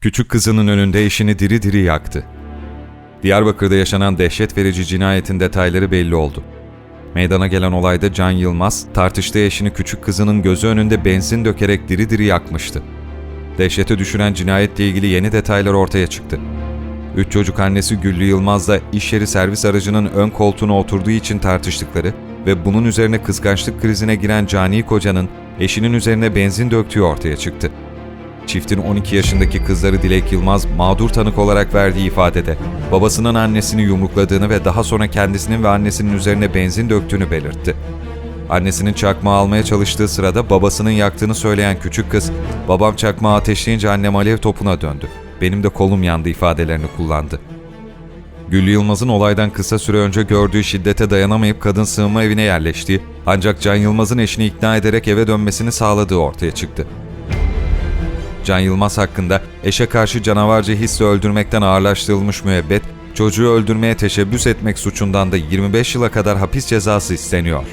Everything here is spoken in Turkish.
Küçük kızının önünde eşini diri diri yaktı. Diyarbakır'da yaşanan dehşet verici cinayetin detayları belli oldu. Meydana gelen olayda Can Yılmaz, tartıştığı eşini küçük kızının gözü önünde benzin dökerek diri diri yakmıştı. Dehşete düşüren cinayetle ilgili yeni detaylar ortaya çıktı. Üç çocuk annesi Güllü Yılmaz'la iş yeri servis aracının ön koltuğuna oturduğu için tartıştıkları ve bunun üzerine kıskançlık krizine giren cani kocanın eşinin üzerine benzin döktüğü ortaya çıktı. Çiftin 12 yaşındaki kızları Dilek Yılmaz mağdur tanık olarak verdiği ifadede babasının annesini yumrukladığını ve daha sonra kendisinin ve annesinin üzerine benzin döktüğünü belirtti. Annesinin çakmağı almaya çalıştığı sırada babasının yaktığını söyleyen küçük kız, babam çakmağı ateşleyince annem alev topuna döndü. Benim de kolum yandı ifadelerini kullandı. Güllü Yılmaz'ın olaydan kısa süre önce gördüğü şiddete dayanamayıp kadın sığınma evine yerleştiği ancak Can Yılmaz'ın eşini ikna ederek eve dönmesini sağladığı ortaya çıktı. Can Yılmaz hakkında eşe karşı canavarca hisle öldürmekten ağırlaştırılmış müebbet, çocuğu öldürmeye teşebbüs etmek suçundan da 25 yıla kadar hapis cezası isteniyor.